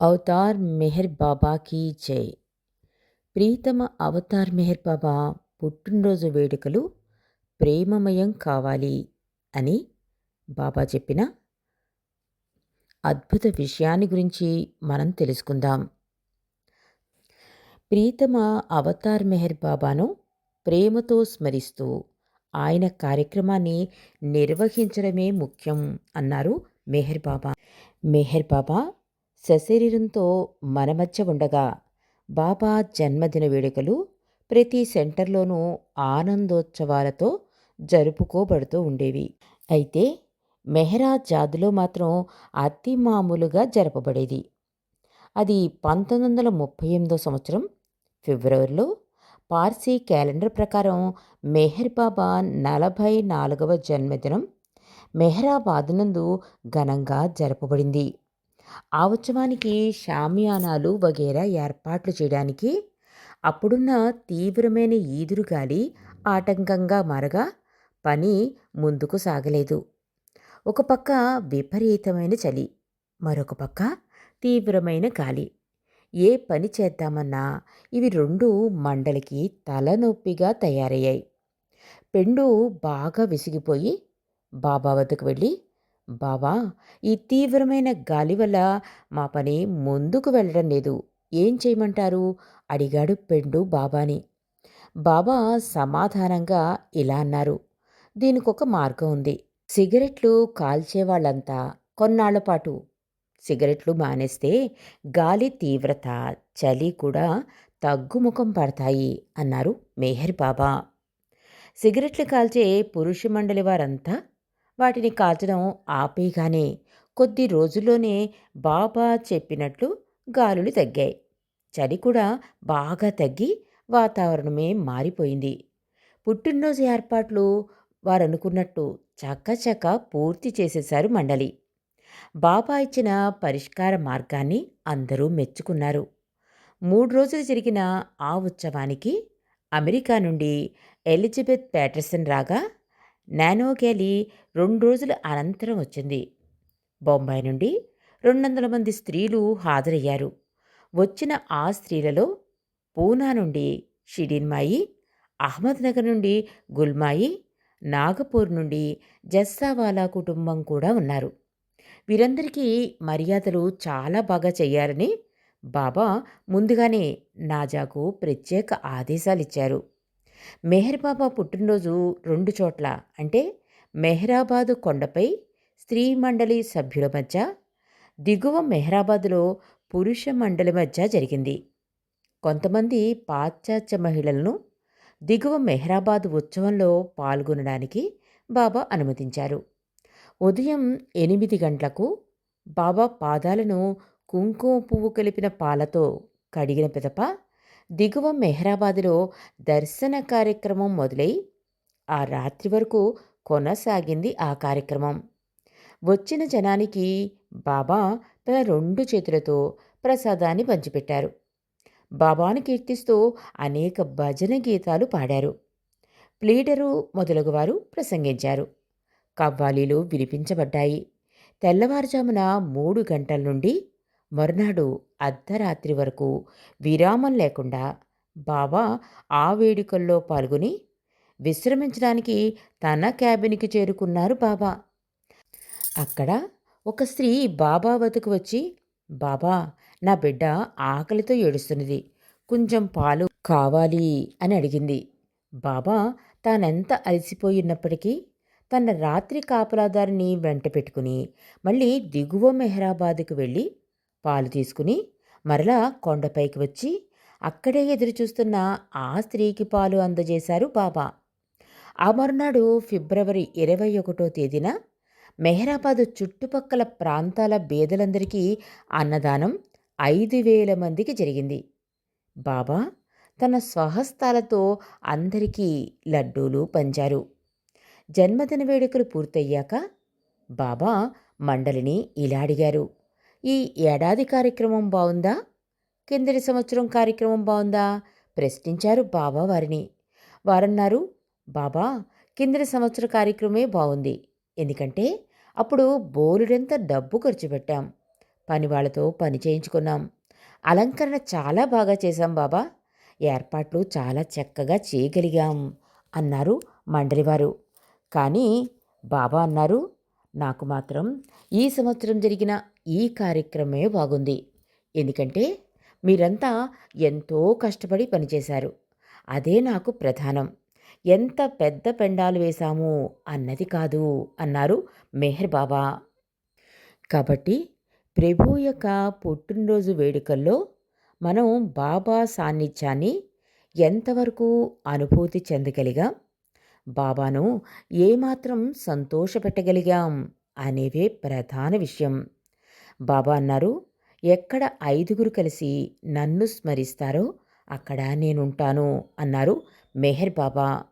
Avatar Meher బాబాకి జై ప్రీతమ అవతార్ మెహర్ బాబా పుట్టినరోజు వేడుకలు ప్రేమమయం కావాలి అని బాబా చెప్పిన అద్భుత విషయాన్ని గురించి మనం తెలుసుకుందాం. ప్రీతమ అవతార్ మెహర్ బాబాను ప్రేమతో స్మరిస్తూ ఆయన కార్యక్రమాన్ని నిర్వహించడమే ముఖ్యం అన్నారు మెహర్ బాబా. మెహర్ బాబా సశరీరంతో మన మధ్య ఉండగా బాబా జన్మదిన వేడుకలు ప్రతి సెంటర్లోనూ ఆనందోత్సవాలతో జరుపుకోబడుతూ ఉండేవి. అయితే మెహరా జాదులో మాత్రం అతి మామూలుగా జరపబడేది. అది పంతొమ్మిది వందల ముప్పై ఎనిమిదో సంవత్సరం ఫిబ్రవరిలో పార్సీ క్యాలెండర్ ప్రకారం మెహర్ బాబా నలభై నాలుగవ జన్మదినం మెహరాబాద్ నందు ఘనంగా జరపబడింది. ఆ ఉత్సవానికి షామియానాలు వగేరా ఏర్పాట్లు చేయడానికి అప్పుడున్న తీవ్రమైన ఈదురుగాలి ఆటంకంగా మారగా పని ముందుకు సాగలేదు. ఒక పక్క విపరీతమైన చలి మరొక పక్క తీవ్రమైన గాలి. ఏ పని చేద్దామన్నా ఇవి రెండు మండలికి తలనొప్పిగా తయారయ్యాయి. పెండు బాగా విసిగిపోయి బాబా వద్దకు వెళ్ళి బావా ఈ తీవ్రమైన గాలి వల్ల మా పని ముందుకు వెళ్ళడం లేదు. ఏం చేయమంటారు? అడిగాడు పెండు బాబాని. బాబా సమాధానంగా ఇలా అన్నారు. దీనికొక మార్గం ఉంది. సిగరెట్లు కాల్చే వాళ్ళంతా కొన్నాళ్ళ పాటు. సిగరెట్లు మానేస్తే గాలి తీవ్రత చలి కూడా తగ్గుముఖం పడతాయి అన్నారు మేహర్ బాబా. సిగరెట్లు కాల్చే పురుష మండలి వారంతా వాటిని కాల్చడం ఆపేయగానే కొద్ది రోజుల్లోనే బాబా చెప్పినట్లు గాలులు తగ్గాయి. చలి కూడా బాగా తగ్గి వాతావరణమే మారిపోయింది. పుట్టినరోజు ఏర్పాట్లు వారు అనుకున్నట్టు చక్కచక్క పూర్తి చేసేశారు మండలి. బాబా ఇచ్చిన పరిష్కార మార్గాన్ని అందరూ మెచ్చుకున్నారు. మూడు రోజులు జరిగిన ఆ ఉత్సవానికి అమెరికా నుండి ఎలిజబెత్ ప్యాటర్సన్ రాగా నానో గ్యాలీ రెండు రోజుల అనంతరం వచ్చింది. బొంబాయి నుండి రెండు వందల మంది స్త్రీలు హాజరయ్యారు. వచ్చిన ఆ స్త్రీలలో పూనా నుండి షిడిన్మాయి అహ్మద్నగర్ నుండి గుల్మాయి నాగపూర్ నుండి జస్సావాలా కుటుంబం కూడా ఉన్నారు. వీరందరికీ మర్యాదలు చాలా బాగా చెయ్యారని బాబా ముందుగానే నాజాకు ప్రత్యేక ఆదేశాలిచ్చారు. ఇచ్చారు మెహర్ బాబా పుట్టినరోజు రెండు చోట్ల. అంటే మెహరాబాదు కొండపై స్త్రీ మండలి సభ్యుల మధ్య దిగువ మెహరాబాదులో పురుష మండలి మధ్య జరిగింది. కొంతమంది పాశ్చాత్య మహిళలను దిగువ మెహరాబాద్ ఉత్సవంలో పాల్గొనడానికి బాబా అనుమతించారు. ఉదయం ఎనిమిది గంటలకు బాబా పాదాలను కుంకుమ పువ్వు కలిపిన పాలతో కడిగిన పిదప దిగువ మెహ్రాబాద్లో దర్శన కార్యక్రమం మొదలై ఆ రాత్రి వరకు కొనసాగింది ఆ కార్యక్రమం. వచ్చిన జనానికి బాబా తన రెండు చేతులతో ప్రసాదాన్ని పంచిపెట్టారు. బాబాను కీర్తిస్తూ అనేక భజన గీతాలు పాడారు. ప్లీడరు మొదలగువారు ప్రసంగించారు. కవ్వాలీలు వినిపించబడ్డాయి. తెల్లవారుజామున మూడు గంటల నుండి మరునాడు అర్ధరాత్రి వరకు విరామం లేకుండా బాబా ఆ వేడుకల్లో పాల్గొని విశ్రమించడానికి తన క్యాబిన్కి చేరుకున్నారు బాబా అక్కడ ఒక స్త్రీ బాబా వద్దకు వచ్చి బాబా నా బిడ్డ ఆకలితో ఏడుస్తున్నది. కొంచెం పాలు కావాలి అని అడిగింది. బాబా తానెంత అలసిపోయినప్పటికీ తన రాత్రి కాపలాదారిని వెంట పెట్టుకుని మళ్ళీ దిగువ మెహరాబాద్కు వెళ్ళి పాలు తీసుకుని మరలా కొండపైకి వచ్చి అక్కడే ఎదురుచూస్తున్న ఆ స్త్రీకి పాలు అందజేశారు బాబా. ఆ మరునాడు ఫిబ్రవరి ఇరవై ఒకటో తేదీన మెహరాబాద్ చుట్టుపక్కల ప్రాంతాల బేదలందరికీ అన్నదానం ఐదు వేల మందికి జరిగింది. బాబా తన స్వహస్తాలతో అందరికీ లడ్డూలు పంచారు జన్మదిన వేడుకలు పూర్తయ్యాక బాబా మండలిని ఇలా అడిగారు. ఈ ఏడాది కార్యక్రమం బాగుందా కిందటి సంవత్సరం కార్యక్రమం బాగుందా ప్రశ్నించారు బాబా వారిని. వారన్నారు బాబా కిందటి సంవత్సర కార్యక్రమే బాగుంది ఎందుకంటే అప్పుడు బోలుడెంత డబ్బు ఖర్చు పెట్టాం. పని వాళ్ళతో పని చేయించుకున్నాం. అలంకరణ చాలా బాగా చేశాం బాబా. ఏర్పాట్లు చాలా చక్కగా చేయగలిగాం అన్నారు మండలివారు. కానీ బాబా అన్నారు నాకు మాత్రం ఈ సంవత్సరం జరిగిన ఈ కార్యక్రమమే బాగుంది. ఎందుకంటే మీరంతా ఎంతో కష్టపడి పనిచేశారు. అదే నాకు ప్రధానం. ఎంత పెద్ద పెండాలు వేశాము అన్నది కాదు అన్నారు మెహర్ బాబా. కాబట్టి ప్రభు యొక్క పుట్టినరోజు వేడుకల్లో మనం బాబా సాన్నిధ్యాన్ని ఎంతవరకు అనుభూతి చెందగలిగాం? బాబాను ఏమాత్రం సంతోషపెట్టగలిగాం అనేవే ప్రధాన విషయం. బాబా అన్నారు ఎక్కడ ఐదుగురు కలిసి నన్ను స్మరిస్తారో అక్కడ నేనుంటాను అన్నారు మెహర్ బాబా.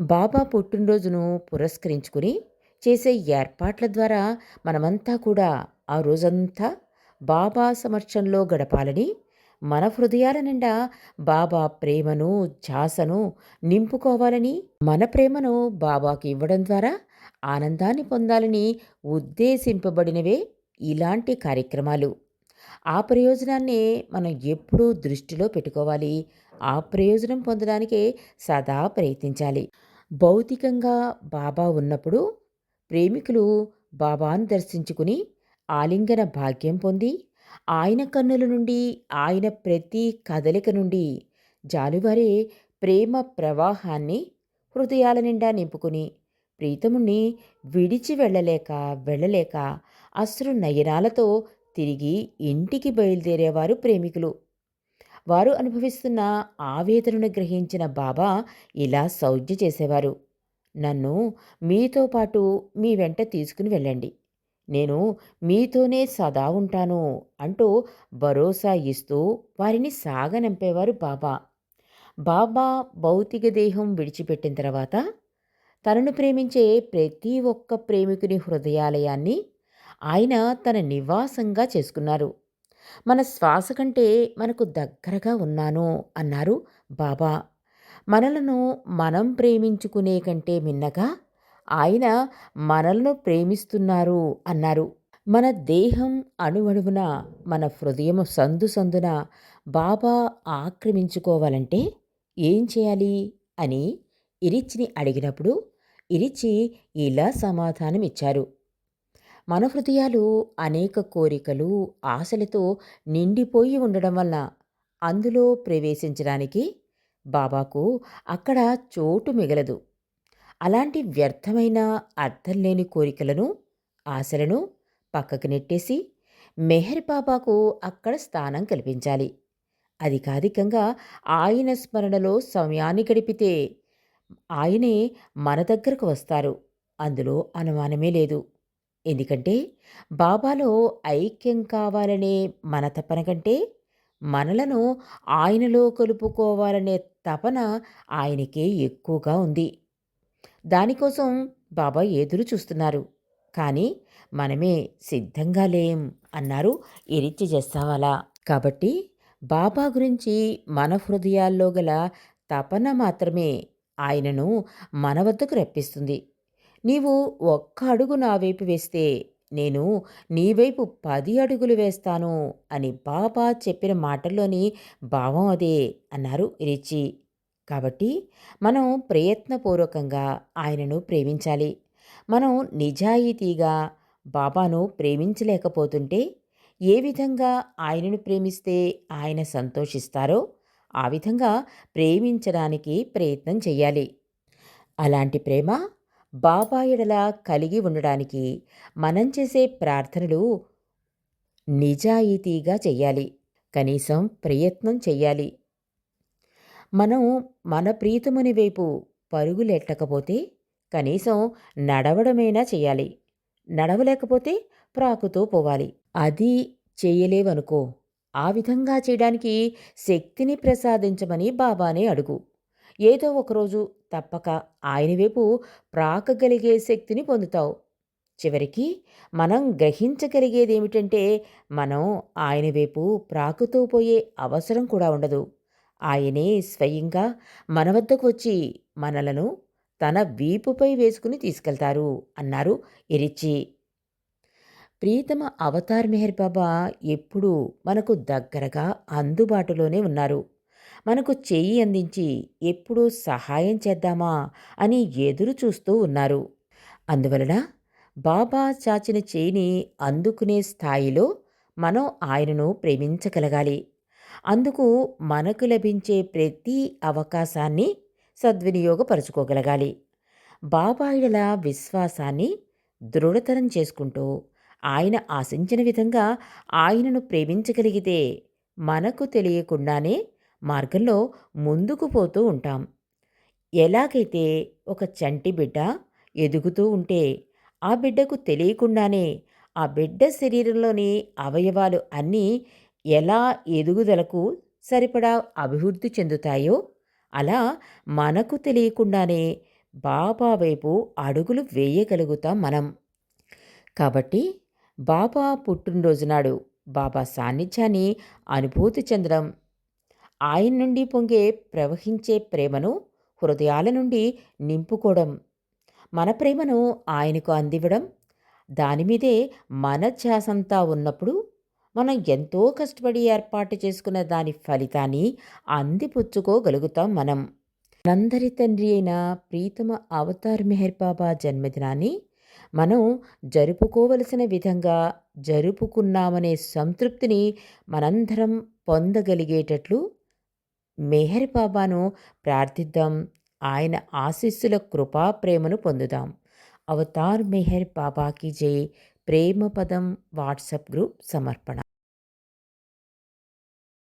బాబా పుట్టినరోజును పురస్కరించుకుని చేసే ఏర్పాట్ల ద్వారా మనమంతా కూడా ఆ రోజంతా బాబా సమక్షంలో గడపాలని మన హృదయాల నిండా బాబా ప్రేమను ఝాసను నింపుకోవాలని మన ప్రేమను బాబాకి ఇవ్వడం ద్వారా ఆనందాన్ని పొందాలని ఉద్దేశింపబడినవే ఇలాంటి కార్యక్రమాలు. ఆ ప్రయోజనాన్ని మనం ఎప్పుడూ దృష్టిలో పెట్టుకోవాలి. ఆ ప్రయోజనం పొందడానికే సదా ప్రయత్నించాలి. భౌతికంగా బాబా ఉన్నప్పుడు ప్రేమికులు బాబాను దర్శించుకుని ఆలింగన భాగ్యం పొంది ఆయన కన్నుల నుండి ఆయన ప్రతి కదలిక నుండి జాలువారే ప్రేమ ప్రవాహాన్ని హృదయాల నిండా నింపుకుని ప్రీతముణ్ణి విడిచి వెళ్ళలేక వెళ్ళలేక అశ్రు నయనాలతో తిరిగి ఇంటికి బయలుదేరేవారు ప్రేమికులు. వారు అనుభవిస్తున్న ఆవేదనను గ్రహించిన బాబా ఇలా సౌజ్య చేసేవారు. నన్ను మీతో పాటు మీ వెంట తీసుకుని వెళ్ళండి. నేను మీతోనే సదా ఉంటాను అంటూ భరోసా ఇస్తూ వారిని సాగనంపేవారు బాబా. బాబా భౌతిక దేహం విడిచిపెట్టిన తర్వాత తనను ప్రేమించే ప్రతి ఒక్క ప్రేమికుని హృదయాలయాన్ని ఆయన తన నివాసంగా చేసుకున్నారు. మన శ్వాస కంటే మనకు దగ్గరగా ఉన్నాను అన్నారు బాబా. మనలను మనం ప్రేమించుకునే కంటే మిన్నగా ఆయన మనలను ప్రేమిస్తున్నారు అన్నారు. మన దేహం అణువణువున మన హృదయం సందు సందున బాబా ఆక్రమించుకోవాలంటే ఏం చేయాలి? అని ఇరిచిని అడిగినప్పుడు ఇరిచి ఇలా సమాధానం ఇచ్చారు మన హృదయాలు అనేక కోరికలు ఆశలతో నిండిపోయి ఉండడం వల్ల అందులో ప్రవేశించడానికి బాబాకు అక్కడ చోటు మిగలదు. అలాంటి వ్యర్థమైన అర్థం లేని కోరికలను ఆశలను పక్కకు నెట్టేసి మెహర్ బాబాకు అక్కడ స్థానం కల్పించాలి. అధికాధికంగా ఆయన స్మరణలో సమయాన్ని గడిపితే ఆయనే మన దగ్గరకు వస్తారు. అందులో అనుమానమే లేదు. ఎందుకంటే బాబాలో ఐక్యం కావాలనే మన తపన కంటే మనలను ఆయనలో కలుపుకోవాలనే తపన ఆయనకే ఎక్కువగా ఉంది. దానికోసం బాబా ఎదురు చూస్తున్నారు. కానీ మనమే సిద్ధంగా లేం అన్నారు ఎరిచి చేస్తావాలా కాబట్టి బాబా గురించి మన హృదయాల్లో గల తపన మాత్రమే ఆయనను మన వద్దకు రప్పిస్తుంది. నీవు ఒక్క అడుగు నా వైపు వేస్తే నేను నీ వైపు పది అడుగులు వేస్తాను అని బాబా చెప్పిన మాటల్లోని భావం అదే అన్నారు రిచి. కాబట్టి మనం ప్రయత్నపూర్వకంగా ఆయనను ప్రేమించాలి. మనం నిజాయితీగా బాబాను ప్రేమించలేకపోతుంటే ఏ విధంగా ఆయనను ప్రేమిస్తే ఆయన సంతోషిస్తారో ఆ విధంగా ప్రేమించడానికి ప్రయత్నం చేయాలి. అలాంటి ప్రేమ బాబాయడలా కలిగి ఉండడానికి మనం చేసే ప్రార్థనలు నిజాయితీగా చెయ్యాలి కనీసం ప్రయత్నం చెయ్యాలి మనం మన ప్రీతముని వైపు పరుగులెట్టకపోతే కనీసం నడవడమైనా చేయాలి. నడవలేకపోతే ప్రాకుతూ పోవాలి. అది చేయలేవనుకో ఆ విధంగా చేయడానికి శక్తిని ప్రసాదించమని బాబానే అడుగు. ఏదో ఒకరోజు తప్పక ఆయన వైపు ప్రాకగలిగే శక్తిని పొందుతావు. చివరికి మనం గ్రహించగలిగేది ఏమిటంటే మనం ఆయన వైపు ప్రాకుతూ పోయే అవసరం కూడా ఉండదు. ఆయనే స్వయంగా మన వద్దకు వచ్చి మనలను తన వీపుపై వేసుకుని తీసుకెళ్తారు అన్నారు ఎరిచి ప్రీతమ అవతార్ మెహర్ బాబా ఎప్పుడూ మనకు దగ్గరగా అందుబాటులోనే ఉన్నారు. మనకు చెయ్యి అందించి ఎప్పుడూ సహాయం చేద్దామా అని ఎదురు చూస్తూ ఉన్నారు. అందువలన బాబా చాచిన చేయిని అందుకునే స్థాయిలో మనం ఆయనను ప్రేమించగలగాలి. అందుకు మనకు లభించే ప్రతి అవకాశాన్ని సద్వినియోగపరుచుకోగలగాలి. బాబాయిడల విశ్వాసాన్ని దృఢతరం చేసుకుంటూ ఆయన ఆశించిన విధంగా ఆయనను ప్రేమించగలిగితే మనకు తెలియకుండానే మార్గంలో ముందుకు పోతూ ఉంటాం. ఎలాగైతే ఒక చంటి బిడ్డ ఎదుగుతూ ఉంటే ఆ బిడ్డకు తెలియకుండానే ఆ బిడ్డ శరీరంలోని అవయవాలు అన్నీ ఎలా ఎదుగుదలకు సరిపడా అభివృద్ధి చెందుతాయో అలా మనకు తెలియకుండానే బాబా వైపు అడుగులు వేయగలుగుతాం మనం. కాబట్టి బాబా పుట్టినరోజు నాడు బాబా సాన్నిధ్యాన్ని అనుభూతి చెందడం. ఆయన నుండి పొంగే ప్రవహించే ప్రేమను హృదయాల నుండి నింపుకోవడం. మన ప్రేమను ఆయనకు అందివ్వడం. దాని మీదే మన ధ్యాసంతా ఉన్నప్పుడు మనం ఎంతో కష్టపడి ఏర్పాటు చేసుకున్న దాని ఫలితాన్ని అందిపుచ్చుకోగలుగుతాం మనం. నందరి తండ్రి అయిన ప్రీతమ అవతార్ మెహర్ బాబా జన్మదినాన్ని మనం జరుపుకోవలసిన విధంగా జరుపుకున్నామనే సంతృప్తిని మనందరం పొందగలిగేటట్లు మెహర్ బాబాను ప్రార్థిద్దాం. ఆయన ఆశీస్సుల కృపా ప్రేమను పొందుదాం. అవతార్ మెహర్ బాబాకి జై. ప్రేమ పదం వాట్సాప్ గ్రూప్ సమర్పణ.